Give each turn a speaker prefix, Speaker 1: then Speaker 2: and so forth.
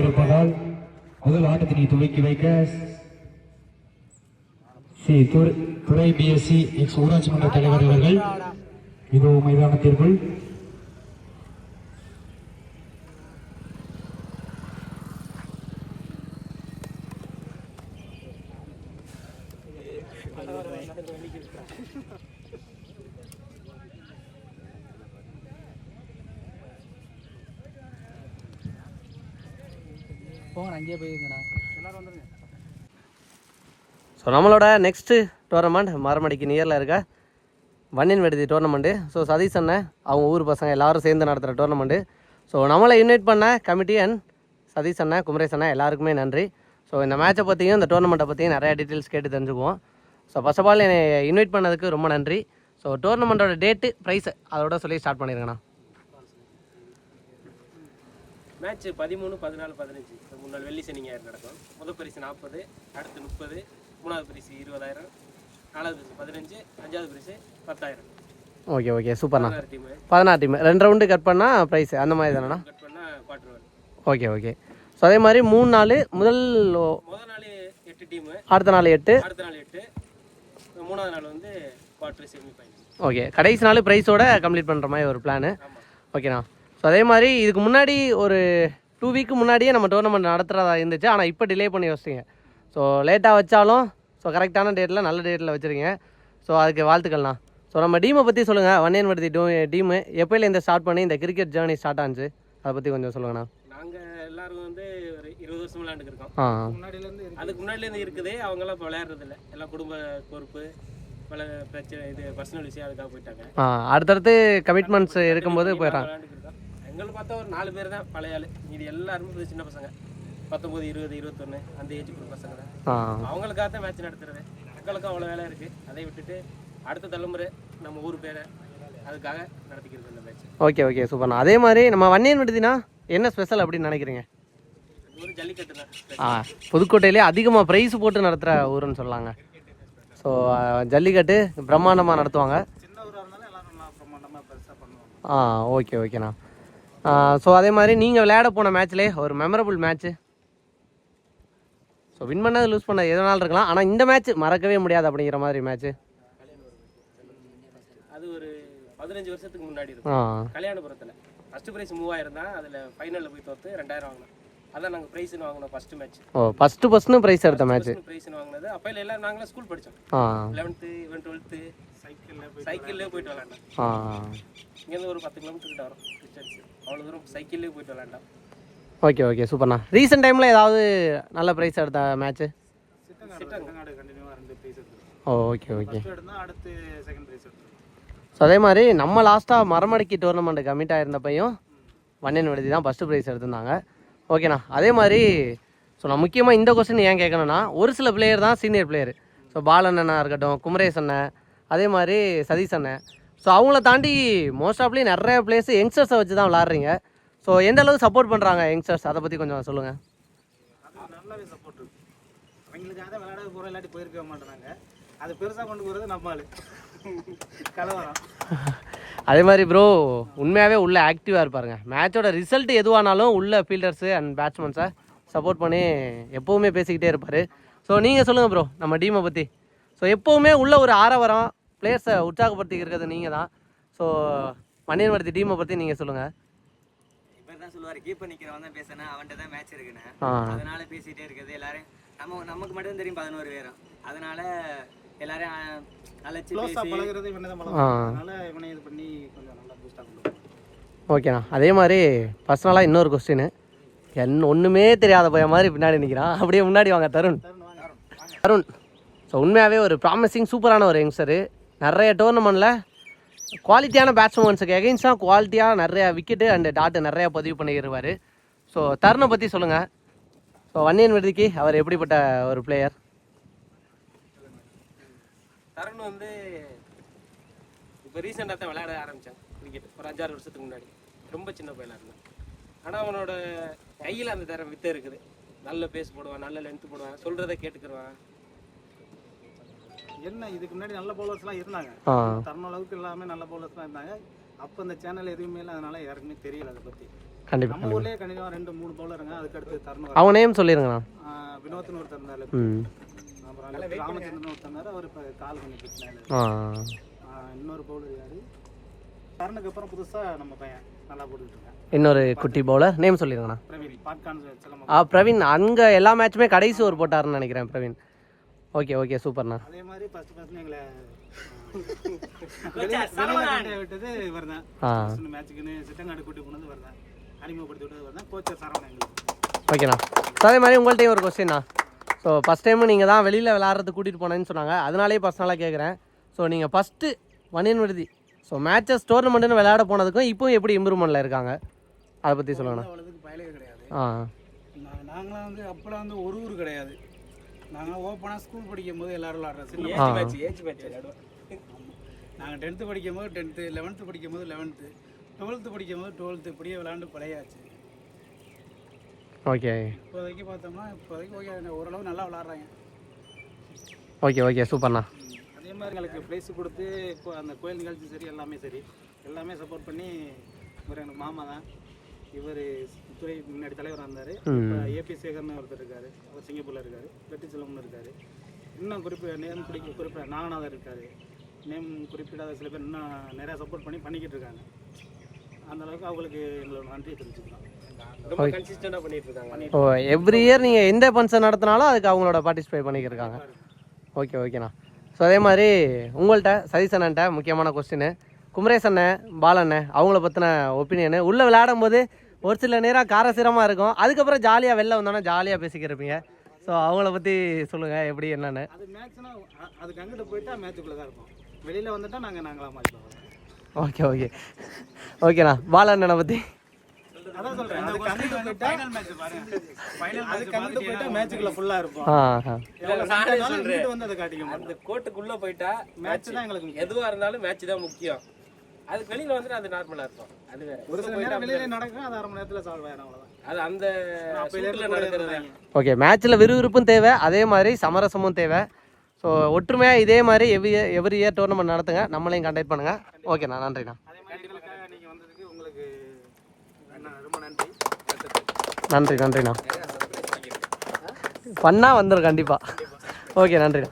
Speaker 1: இருப்பதால் முதல் ஆட்டத்தினை துவக்கி வைக்க. சி துறை பிஎஸ்சி எக்ஸ் ஊராட்சி மன்ற தலைவர் அவர்கள் இதோ மைதானத்திற்குள்.
Speaker 2: போங்க அங்கேயே போயிருங்கண்ணா
Speaker 3: ஸோ நம்மளோட நெக்ஸ்ட்டு டோர்னமெண்ட் மரமடிக்கு நியரில் இருக்க வன்னியன் விடுதி டோர்னமெண்ட்டு ஸோ சதீஷ் அண்ணன் அவங்க ஊர் பசங்க எல்லாரும் சேர்ந்து நடத்துகிற டோர்னமெண்ட்டு ஸோ நம்மளை இன்வைட் பண்ண கமிட்டி அண்ட் சதீஷ் அண்ணன் குமரேஷ் அண்ணன் எல்லாருக்குமே நன்றி. ஸோ இந்த மேட்சை பற்றியும் இந்த டோர்னமெண்ட்டை பற்றியும் நிறையா டீட்டெயில்ஸ் கேட்டு தெரிஞ்சுக்குவோம். ஸோ ஃபர்ஸ்ட் ஆஃப் ஆல் என்னை இன்வைட் பண்ணதுக்கு ரொம்ப நன்றி. ஸோ டோர்னமெண்ட்டோட டேட்டு ப்ரைஸ் அதோட சொல்லி ஸ்டார்ட் பண்ணிருங்கண்ணா.
Speaker 4: மேட்ச் பதிமூணு பதினாலு பதினஞ்சு. மூணு நாள் வெள்ளி சனி ஞாயிறு நடக்கும். முதல் பரிசு நாற்பது அடுத்து முப்பது மூணாவது பரிசு இருபதாயிரம் நாலாவது பரிசு பதினஞ்சு அஞ்சாவது பரிசு பத்தாயிரம்.
Speaker 3: ஓகே ஓகே சூப்பர்ண்ணா
Speaker 4: பதினாறு டீமு
Speaker 3: ரெண்டு ரவுண்டு கட் பண்ணால் ப்ரைஸ் அந்த மாதிரி தானேண்ணா
Speaker 4: கட் பண்ணால் குவார்டர்
Speaker 3: ஓகே ஓகே ஸோ அதே மாதிரி மூணு நாள் முதல்
Speaker 4: முதல் நாள் எட்டு டீமு
Speaker 3: அடுத்த நாள் எட்டு.
Speaker 4: அடுத்த நாள் எட்டு. மூணாவது நாள் வந்து குவார்டர் செமி ஃபைனல்
Speaker 3: ஓகே கடைசி நாள் ப்ரைஸோட கம்ப்ளீட் பண்ணுற மாதிரி ஒரு பிளானு ஓகேண்ணா ஸோ அதே மாதிரி இதுக்கு முன்னாடி ஒரு டூ வீக்கு முன்னாடியே நம்ம டோர்னமெண்ட் நடத்துகிறதா இருந்துச்சு. ஆனால் இப்போ டிலே பண்ணி வச்சிங்க ஸோ லேட்டாக வச்சாலும் ஸோ கரெக்டான டேட்டில் நல்ல டேட்டில் வச்சுருக்கீங்க. ஸோ அதுக்கு வாழ்த்துக்கள்ண்ணா. ஸோ நம்ம டீமை பற்றி சொல்லுங்கள் வன்னியன் விடுதி டூ டீமு எப்போயில இந்த ஸ்டார்ட் பண்ணி இந்த கிரிக்கெட் ஜேர்னி ஸ்டார்ட் ஆச்சு அதை பற்றி கொஞ்சம் சொல்லுங்கண்ணா.
Speaker 4: நாங்கள் எல்லாரும் வந்து ஒரு இருபது வருஷம் விளையாண்டுருக்கோம்
Speaker 3: ஆ.
Speaker 2: முன்னாடியிலேருந்து
Speaker 4: அதுக்கு முன்னாடிலேருந்து இருக்குது. இப்போ எல்லாம் குடும்ப பொறுப்பு பல பிரச்சனை இது பர்சனல் விஷயம் அதுக்காக போயிட்டாங்க.
Speaker 3: ஆ அடுத்தடுத்து கமிட்மெண்ட்ஸ் இருக்கும்போது போயிடறாங்க.
Speaker 4: எங்களை பார்த்தா ஒரு நாலு பேர் தான் பழைய ஆளு. மீதி எல்லாருமே புது சின்ன பசங்க. பத்தொம்பது இருபது இருபத்தொன்று அந்த ஏஜ் குரூப் பசங்க தான். அவங்களுக்காக தான் மேட்ச் நடத்துறது. எங்களுக்கும் அவ்வளோ வேலை இருக்குது அதை விட்டுட்டு அடுத்த தலைமுறை நம்ம ஊர் பேரை அதுக்காக நடத்திக்கிறது இந்த மேட்ச்
Speaker 3: ஓகே ஓகே சூப்பர்ண்ணா அதே மாதிரி நம்ம வன்னியன் விடுதினா என்ன ஸ்பெஷல் அப்படின்னு நினைக்கிறீங்க?
Speaker 4: இது ஒரு ஜல்லிக்கட்டு
Speaker 3: ஆ புதுக்கோட்டையிலே அதிகமாக ப்ரைஸ் போட்டு நடத்துகிற ஊருன்னு சொல்லாங்க. ஸோ ஜல்லிக்கட்டு பிரம்மாண்டமாக நடத்துவாங்க. ஆ ஓகே ஓகேண்ணா. ஸோ அதே மாதிரி நீங்கள் விளையாட போன மேட்ச்லேயே ஒரு மெமரபுள் மேட்ச்சு ஸோ வின் பண்ணது லூஸ் பண்ணது எதனால இருக்கலாம். ஆனால் இந்த மேட்ச் மறக்கவே முடியாது அப்படிங்கிற மாதிரி மேட்ச்சு
Speaker 4: அது ஒரு பதினஞ்சு வருஷத்துக்கு முன்னாடி இருக்கும். கல்யாணபுரத்தில். ஃபஸ்ட்டு ப்ரைஸ் மூவாயிரம் தான். அதில் ஃபைனலில் போய் தோற்று ரெண்டாயிரம் வாங்கினோம். அதான் நாங்கள் ப்ரைஸ்னு வாங்கினோம் ஃபஸ்ட்டு மேட்ச்
Speaker 3: ஓ ஃபஸ்ட்டு ஃபஸ்ட்டு ப்ரைஸ் எடுத்த மேட்ச்சு
Speaker 4: ப்ரைஸ்னு வாங்கினது. அப்போ எல்லாம் நாங்களே ஸ்கூல் படித்தோம் லெவன்த்து இவன் டுவெல்த்து
Speaker 2: சைக்கிளில் போய்
Speaker 4: சைக்கிள்லேயே போயிட்டு விளாண்டோம்.
Speaker 3: ஆ.
Speaker 4: இங்கேருந்து ஒரு பத்து கிலோமீட்டர் கிட்ட வரும் டிஸ்டன்ஸ் அவ்வளோ தூரம் சைக்கிள்லேயே போயிட்டு விளாண்டோம்.
Speaker 3: ஓகே ஓகே சூப்பர்ண்ணா ரீசெண்ட் டைமில் ஏதாவது நல்ல ப்ரைஸ் எடுத்த மேட்ச்சு ஓகே ஓகே ஸோ அதே மாதிரி நம்ம லாஸ்ட்டாக மரமடக்கி டோர்னமெண்ட் கமிட் ஆயிருந்தப்பையும் வன்னியன் விடுதி தான் ஃபஸ்ட்டு ப்ரைஸ் எடுத்திருந்தாங்க. ஓகேண்ணா. அதே மாதிரி ஸோ நான் முக்கியமாக இந்த கொஸ்டின் ஏன் கேட்கணும்னா ஒரு சில பிளேயர் தான் சீனியர் பிளேயர் ஸோ பாலண்ணனா இருக்கட்டும் குமரேஷ் அண்ணன் அதே மாதிரி சதீஷ் அண்ணன் ஸோ அவங்கள தாண்டி மோஸ்ட் ஆஃப்லி நிறைய பிளேயர்ஸ் யங்ஸ்டர்ஸை வச்சு தான் விளாட்றீங்க ஸோ எந்த அளவுக்கு சப்போர்ட் பண்ணுறாங்க யங்ஸ்டர்ஸ் அதை பற்றி கொஞ்சம் சொல்லுங்கள்
Speaker 2: நல்லாவே சப்போர்ட் இருக்கு. அவங்களுக்காக தான் விளையாட போகிற இல்லாட்டி போயிருக்க மாட்டேறாங்க. அது பெருசாக கொண்டு போகிறது நம்ம
Speaker 3: அதே மாதிரி ப்ரோ உண்மையாகவே உள்ள ஆக்டிவாக இருப்பாருங்க. மேட்சோட ரிசல்ட் எதுவானாலும் உள்ள ஃபீல்டர்ஸு அண்ட் பேட்ஸ்மேன்ஸை சப்போர்ட் பண்ணி எப்போவுமே பேசிக்கிட்டே இருப்பார். ஸோ நீங்கள் சொல்லுங்கள் ப்ரோ நம்ம டீமை பற்றி ஸோ எப்போவுமே உள்ள ஒரு ஆரவரம் பிளேயர்ஸை உற்சாகப்படுத்தி இருக்கிறது நீங்கள் தான் ஸோ மணியன்வர்த்தி டீமை பற்றி நீங்கள் சொல்லுங்கள்
Speaker 5: இவர் தான் சொல்லுவார் கீப்பர் நிக்கிறவன் தான் பேசினேன் அவன்கிட்ட தான் மேட்ச் இருக்குன்னு. அதனால பேசிட்டே இருக்குது எல்லாரும் நம்ம நமக்கு மட்டும் தெரியும் பதினோரு பேரும். அதனால எல்லாரும் அஹ், அழைச்சு
Speaker 2: பழகுறது இவனை தான் அதனால இவனை இது பண்ணி கொஞ்சம் நல்லா பூஸ்டாக கொண்டு
Speaker 3: ஓகேண்ணா அதே மாதிரி பர்சனலாக இன்னொரு கொஸ்டின் என் ஒன்றுமே தெரியாத பையன் மாதிரி பின்னாடி நிற்கிறான் அப்படியே முன்னாடி வாங்க தருண். அருண் ஸோ உண்மையாகவே ஒரு ப்ராமிசிங் சூப்பரான ஒரு யங்ஸ்டரு நிறைய டோர்னமெண்ட்டில் குவாலிட்டியான பேட்ஸ்மேன்ஸுக்கு எகெயின்ஸ்டாக குவாலிட்டியாக நிறைய விக்கெட்டு அண்டு டாட்டு நிறைய பதிவு பண்ணிடுவார் ஸோ தருணை பற்றி சொல்லுங்கள் ஸோ வன்னியன் விருதிக்கு அவர் எப்படிப்பட்ட ஒரு பிளேயர்
Speaker 4: தருண் வந்து இப்போ ரீசெண்டாக தான் விளையாட ஆரம்பித்தான் கிரிக்கெட் ஒரு அஞ்சாறு வருஷத்துக்கு முன்னாடி. ரொம்ப சின்ன பையனாக இருந்தான். ஆனால் அவனோட கையில் அந்த தரம் வித்தை இருக்குது. நல்ல பேஸ் போடுவான் நல்ல லென்த் போடுவான் சொல்கிறத கேட்டுக்கிடுவான்
Speaker 2: என்ன இதுக்கு முன்னாடி நல்ல பவுலர்ஸ்லாம் இருந்தாங்க. தருண அளவுக்கு எல்லாமே நல்ல பவுலர்ஸ்லாம் இருந்தாங்க. அப்போ இந்த சேனல் எதுவுமே இல்லை அதனால யாருக்குமே தெரியல அதை பற்றி
Speaker 3: கண்டிப்பாக
Speaker 2: நம்ம ஊர்லயே கண்டிப்பாக ரெண்டு மூணு பவுலருங்க அதுக்கு அடுத்து தரணும்
Speaker 3: அவங்க நேம் சொல்லிடுங்கண்ணா
Speaker 2: வினோத்னு ஒருத்தர் இருந்தாரு. ராமச்சந்திரன் அவர் இப்போ கால் கொஞ்சம் பிரச்சனை இன்னொரு பவுலர் யாரு? தரனுக்கு அப்புறம் புதுசா நம்ம பையன் நல்லா போட்டுக்கிட்டு இருக்கான்.
Speaker 3: இன்னொரு குட்டி பவுலர் நேம் சொல்லிடுங்கண்ணா
Speaker 2: பிரவீன் பாட்கான் செல்லமா
Speaker 3: ஆ பிரவீன் அங்கே எல்லா மேட்சுமே கடைசி ஒரு போட்டாருன்னு நினைக்கிறேன் பிரவீன். ஓகே ஓகே சூப்பர்ண்ணா.
Speaker 2: அதே மாதிரி ஃபர்ஸ்ட் ஃபர்ஸ்ட் எங்களை விட்டது இவர் தான்
Speaker 3: ஆ
Speaker 2: மேட்சுக்குன்னு சிட்டங்காடு கூட்டி போனது இவர் தான் அறிமுகப்படுத்தி விட்டது இவர் தான் கோச்சர் சரவணன் எங்களுக்கு.
Speaker 3: ஓகேண்ணா. அதே மாதிரி உங்கள்கிட்டயும் ஒரு கொஸ்டின்ண்ணா ஸோ ஃபஸ்ட் டைம் நீங்கள் தான் வெளியில் விளாட்றது கூட்டிகிட்டு போனேன்னு சொன்னாங்க அதனாலேயே பர்சனலாக கேட்குறேன் ஸோ நீங்கள் ஃபஸ்ட்டு வணியன் விடுதி ஸோ மேட்சஸ் டோர்னமெண்ட்டுன்னு விளையாட போனதுக்கும் இப்போவும் எப்படி இம்ப்ரூவ்மெண்ட்டில் இருக்காங்க அதை பற்றி
Speaker 2: கிடையாது
Speaker 3: ஆ
Speaker 2: நாங்களாம் வந்து அப்போலாம் வந்து ஒரு ஊர் கிடையாது நாங்கள் ஓப்பனாக ஸ்கூல் படிக்கும் போது எல்லாரும் விளாட்றோம்
Speaker 4: ஏஜ் மேட்ச் விளையாடுவோம்
Speaker 2: நாங்கள் டென்த்து படிக்கும் போது டென்த்து லெவன்த்து படிக்கும் போது லெவன்த்து டுவெல்த்து படிக்கும் போது டுவெல்த்து இப்படியே விளாண்டு பழையாச்சு
Speaker 3: ஓகே.
Speaker 2: இப்போதைக்கு பார்த்தோம்னா இப்போதைக்கு ஓகே ஓரளவு நல்லா விளாட்றாங்க.
Speaker 3: ஓகே ஓகே சூப்பர்ண்ணா.
Speaker 2: அதே மாதிரி எங்களுக்கு ப்ரைஸ் கொடுத்து இப்போ அந்த கோயில் நிகழ்ச்சி சரி எல்லாமே சரி. எல்லாமே சப்போர்ட் பண்ணி இவர் எனக்கு மாமா தான். இவர் துறை முன்னாடி தலைவராக இருந்தார். ஏபி சேகர்னு ஒருத்தர் இருக்கார். அவர் சிங்கப்பூரில் இருக்கார். வெற்றி செல்வம்னு இருக்கார். இன்னும் குறிப்பிட நேம் பிடிக்க குறிப்பிட நாகநாதர் இருக்கார். நேம் குறிப்பிடாத சில பேர் இன்னும் நிறையா சப்போர்ட் பண்ணி பண்ணிக்கிட்டு இருக்காங்க. அந்த அளவுக்கு அவங்களுக்கு எங்களோட நன்றியை தெரிவிச்சுக்கலாம்
Speaker 3: ஓ எவ்ரி இயர் நீங்கள் எந்த ஃபங்க்ஷன் நடத்தினாலும் அதுக்கு அவங்களோட பார்ட்டிசிபேட் பண்ணிக்கிருக்காங்க. ஓகே ஓகேண்ணா ஸோ அதே மாதிரி உங்கள்கிட்ட சதீஷ் அண்ணன்ட்ட முக்கியமான கொஸ்டின் குமரேஷ் அண்ணன் பாலண்ணன் அவங்கள பற்றின ஒப்பீனியனு உள்ளே விளையாடும் போது ஒரு சில நேரம் காரசிரமாக இருக்கும். அதுக்கப்புறம் ஜாலியாக வெளில வந்தோன்னா ஜாலியாக பேசிக்கிறப்பீங்க ஸோ அவங்கள பற்றி சொல்லுங்கள் எப்படி என்னன்னு.
Speaker 2: அது அதுக்கு அங்கிட்டு போயிட்டா மேட்சுக்குள்ளே தான் இருப்போம். வெளியில் வந்துட்டா நாங்கள் நாங்களாக
Speaker 3: ஓகே ஓகே ஓகேண்ணா பாலண்ணனை பற்றி
Speaker 2: அதான் சொல்றேன். அதுக்கு அங்கிட்டு போயிட்டா ஃபைனல் மேட்ச் பாருங்க. ஃபைனல் அதுக்கு அங்கிட்டு போயிட்டா மேட்சுக்குள்ள ஃபுல்லா இருப்போம் இங்கிட்டு வந்து அதை காட்டிக்க மாட்டோம்
Speaker 4: அந்த கோட்டுக்குள்ள போயிட்டா
Speaker 2: மேட்ச் தான் எங்களுக்கு முக்கியம்.
Speaker 4: எதுவா இருந்தாலும் மேட்ச் தான் முக்கியம். அதுக்கு வெளியில வந்துட்டு அது நார்மலா இருக்கும். அது வேற.
Speaker 2: ஒரு சில நேரம் வெளியில நடக்கும் அது அரை மணி நேரத்துல சால்வ் ஆயிரும் அவ்வளவுதான்.
Speaker 4: அது அந்த சூட்டுல நடக்கிறது.
Speaker 3: ஓகே மேட்ச்சில் விறுவிறுப்பும் தேவை அதே மாதிரி சமரசமும் தேவை. ஸோ ஒற்றுமையாக இதே மாதிரி எவ்ரி எவ்ரி இயர் டோர்னமெண்ட் நடத்துங்க. நம்மளையும் கண்டக்ட் பண்ணுங்கள் ஓகேண்ணா நன்றிண்ணா
Speaker 2: அதே மாதிரி எங்களுக்காக நீங்க வந்ததுக்கு உங்களுக்கு என்ன, ரொம்ப நன்றி
Speaker 3: நன்றி. நன்றிண்ணா. பண்ணால் வந்துடும் கண்டிப்பாக ஓகே நன்றிண்ணா.